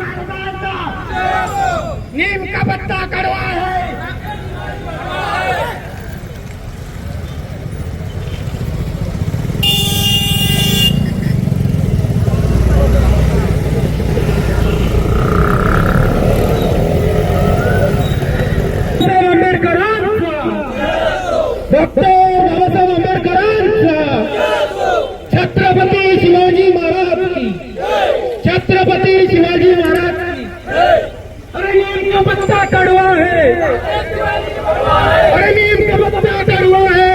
महाराजांचा नेमका पत्ता कडवा आहे नीम पत्ता कड़वा है। अरे का पत्ता कड़वा है।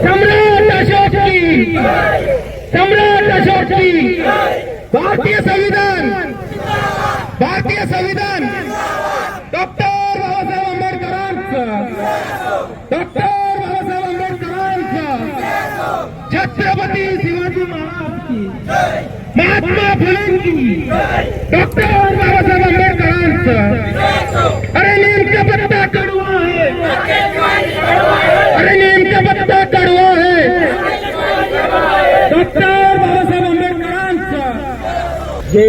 सम्राट अशोक की। सम्राट अशोक की। भारतीय संविधान। भारतीय संविधान। डॉक्टर बाबासाहेब आंबेडकरांचं। डॉक्टर बाबासाहेब आंबेडकरांचं। छत्रपती शिवाजी महाराज की। महात्मा फुलेंची डॉक्टर बाबासाहेब आंबेडकरांचं अरे नेमका पत्ता कडवा है। अरे नेमका पत्ता कडवा है। डॉक्टर बाबासाहेब आंबेडकरांचा। जे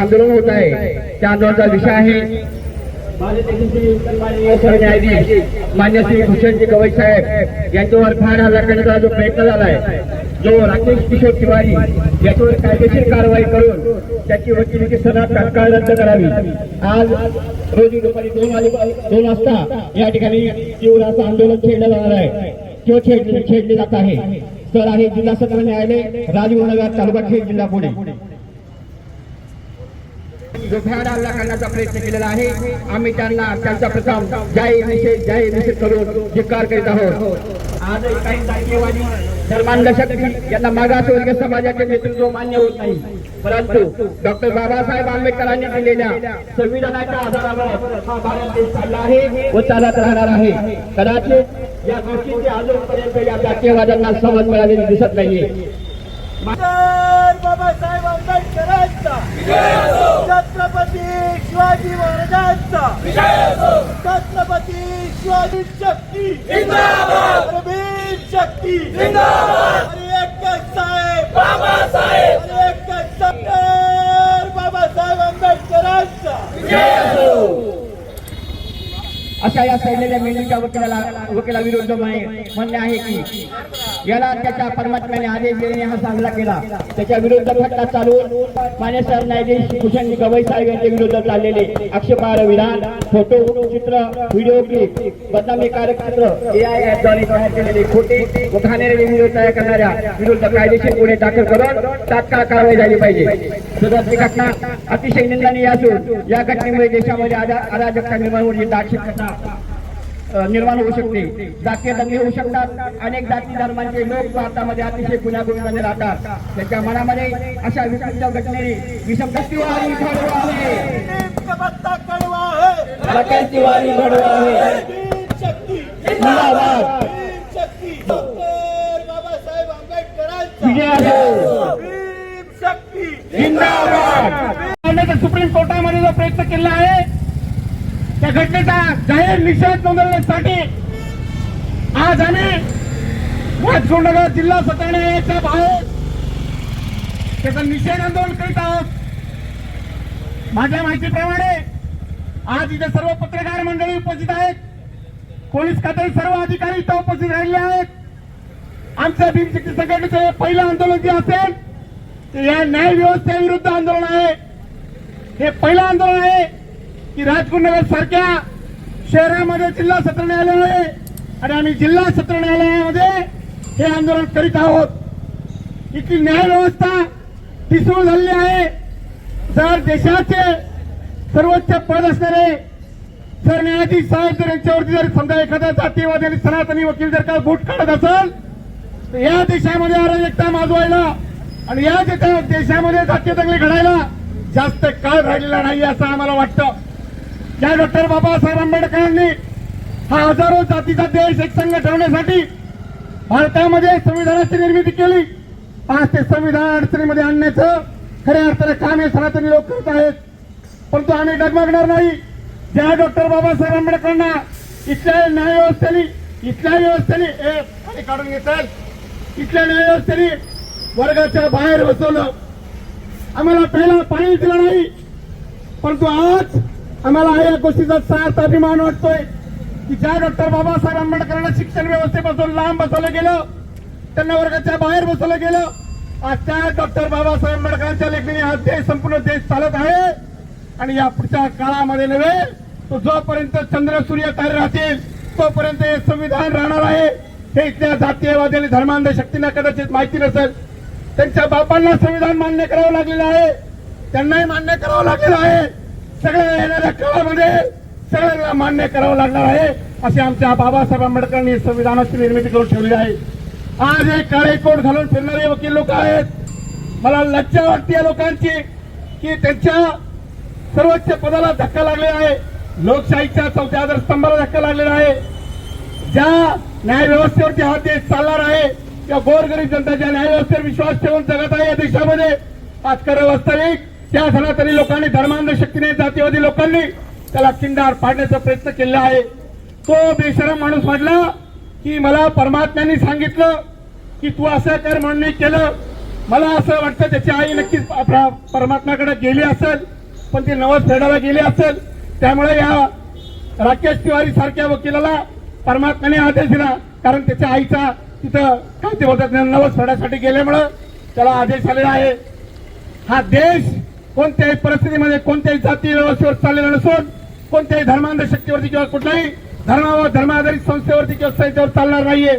आंदोलन होत आहे त्या आंदोलनाचा विषय आहे मान्य श्री भूषणजी गवई साहेब यांच्यावर फार हल्ला करण्याचा जो प्रयत्न झालाय जो राकेश किशोर तिवारी याच्यावर कायदेशीर कारवाई करून त्याची वकिलीची सनद तात्काळ रद्द करावी. आज रोजी दुपारी दोन वाजे दोन वाजता या ठिकाणी तीव्र असं आंदोलन छेडलं जाणार आहे. किंवा छेड छेडले जात आहे. तर आहे जिल्हा सत्र न्यायालय राजगुरुनगर तालुका खेड जिल्हा पुणे. जो भ्याड हल्ला करण्याचा प्रयत्न केलेला आहे. आम्ही त्यांना त्यांचा प्रथम जाहीर निषेध जाहीर निषेध करून धिक्कार करीत आहोत. आज काही जातीयवादी धर्मांध शक्ती यांना मागासवर्गीय समाजाचे नेतृत्व मान्य होत नाही. परंतु डॉक्टर बाबासाहेब आंबेडकरांनी दिलेल्या संविधानाच्या आधारावर हा भारत देश चालला आहे व चालत राहणार आहे. कदाचित या गोष्टीची अजूनपर्यंत या जातीयवाद्यांना समज मिळालेली दिसत नाहीये. बाबासाहेब आंबेडकरांचा छत्रपती शिवाजी महाराजांचा छत्रपती शिवाजी शक्ती शक्ती अरे एकच साहेब बाबासाहेब अरे एकच डॉक्टर बाबासाहेब आंबेडकरांचा अशा या सैन्याच्या मेंदूच्या वकिलाला वकिला विरुद्ध म्हणणे आहे की याला त्याच्या परमात्म्याने आदेश देणे हा साजरा केला. त्याच्या विरुद्ध खटला चालवून मान्य सरन्यायाधीश भूषण गवई साहेब यांच्या विरुद्ध चाललेले आक्षेपार्ह विधान फोटो चित्र व्हिडिओ क्लिप बदनामी कार्यक्षेत्र एआय आयद्वारे करण्यात केलेले खोटे व घाणेरडे व्हिडिओ तयार करणाऱ्या विरुद्ध कायदेशीर गुन्हे दाखल करून तात्काळ कारवाई झाली पाहिजे. सदरची घटना अतिशय निंदनीय असून या घटनेमुळे देशामध्ये अराजकता निर्माण होण्याची दाटशी घटना निर्माण होऊ शकते. जातीय दंगे होऊ शकतात. अनेक जाती धर्मांचे लोक भारतामध्ये अतिशय गुन्ह्यागोविंदाने राहतात. त्यांच्या मनामध्ये अशा विशिष्ट घटनेने विषमदृष्टी वारी घडवू आहे. नेमका पत्ता कळवा आहे. प्रकारची वारी घडवू आहे. वीर शक्ती जिंदाबाद. वीर शक्ती डॉक्टर बाबासाहेब आंबेडकरांचा जिंदाबाद. सुप्रीम कोर्टामध्ये जो प्रयत्न केला आहे त्या घटनेचा जाहीर निषेध नोंदवण्यासाठी आज आम्ही राजकोंडनगर जिल्हा सत्र न्यायालयाच्या बाहेर त्याचा निषेध आंदोलन करीत आहोत. माझ्या माहितीप्रमाणे आज इथे सर्व पत्रकार मंडळी उपस्थित आहेत. पोलीस खात्याचे सर्व अधिकारी इथं उपस्थित राहिले आहेत. आमच्या भीमशक्ती संघटनेचं हे पहिलं आंदोलन जे असेल ते या न्याय व्यवस्थेविरुद्ध आंदोलन आहे. हे पहिलं आंदोलन आहे. की राजगुरुनगर सारख्या शहरामध्ये जिल्हा सत्र न्यायालय आहे आणि आम्ही जिल्हा सत्र न्यायालयामध्ये हे आंदोलन करीत आहोत. इथली न्याय व्यवस्था ढिसूळ झालेली आहे. जर देशाचे सर्वोच्च पद असणारे सरन्यायाधीश साहेब जर यांच्यावरती जर समजा एखादा जातीयवादी आणि सनातनी वकील जर का बूट काढत असेल तर या देशामध्ये अराजकता माजवायला आणि या देशा- देशामध्ये जातीय दंगली घडायला जास्त काळ राहिलेला नाही असं आम्हाला वाटतं. ज्या डॉक्टर बाबासाहेब आंबेडकरांनी हा हजारो जातीचा देश एक संघ ठेवण्यासाठी भारतामध्ये संविधानाची निर्मिती केली. आज ते संविधान अडचणीमध्ये आणण्याचं खऱ्या अर्थाने काम हे सनातनी लोक करत आहेत. परंतु आम्ही डगमगणार नाही. ज्या डॉक्टर बाबासाहेब आंबेडकरांना इथल्या न्यायव्यवस्थेने इथल्या व्यवस्थेने ए, काढून घेतात इथल्या न्यायव्यवस्थेने वर्गाच्या बाहेर बसवलं. आम्हाला पहिला पाणी दिलं नाही. परंतु आज आम्हाला या गोष्टीचा सार्थ अभिमान वाटतोय की ज्या डॉक्टर बाबासाहेब आंबेडकरांना शिक्षण व्यवस्थेपासून लांब बसवलं गेलं त्यांना वर्गाच्या बाहेर बसवलं गेलं आज त्या डॉक्टर बाबासाहेब आंबेडकरांच्या लेखणी हा देश संपूर्ण देश चालत आहे. आणि या पुढच्या काळामध्ये नव्हे तो जोपर्यंत चंद्र सूर्य कार्य राहतील तोपर्यंत हे संविधान राहणार आहे. हे इथल्या जातीयवादी आणि धर्मांध शक्तींना कदाचित माहिती नसेल. त्यांच्या बापांना संविधान मान्य करावं लागलेलं आहे. त्यांनाही मान्य करावं लागलेलं आहे. सगळ्या येणाऱ्या काळामध्ये सगळ्यांना मान्य करावं लागणार आहे असे आमच्या बाबासाहेब आंबेडकरांनी संविधानाची निर्मिती करून ठेवली आहे. आज हे काळे कोट घालून फिरणारे वकील लोक आहेत. मला लज्जा वाटते या लोकांची की त्यांच्या सर्वोच्च पदाला धक्का लागलेला आहे. लोकशाहीच्या चौथ्या आधार स्तंभाला धक्का लागलेला आहे. ज्या न्यायव्यवस्थेवरती हा देश चालणार आहे किंवा गोरगरीब जनता ज्या न्यायव्यवस्थेवर विश्वास ठेवून जगत आहे या देशामध्ये. आज खरं वास्तविक त्या सनातनी लोकांनी धर्मांध शक्तीने जातीवादी लोकांनी त्याला किंडार पाडण्याचा प्रयत्न केला आहे. तो बेशरम माणूस म्हटला की मला परमात्म्याने सांगितलं की तू असं कर म्हणून मी केलं. मला असं वाटतं त्याची आई नक्कीच प्र- परमात्म्याकडे गेली असेल पण ती नवस फेडायला गेली असेल. त्यामुळे या राकेश तिवारी सारख्या वकिलाला परमात्म्याने आदेश दिला कारण त्याच्या आईचा तिथं काय ते बोलतात नवस फेडायसाठी गेल्यामुळं त्याला आदेश आलेला आहे. हा देश कोणत्याही परिस्थितीमध्ये कोणत्याही जाती व्यवस्थेवर चाललेलं नसून कोणत्याही धर्मांध शक्तीवरती किंवा कुठल्याही धर्मावर धर्माधारित संस्थेवरती किंवा संस्थेवर चालणार नाहीये.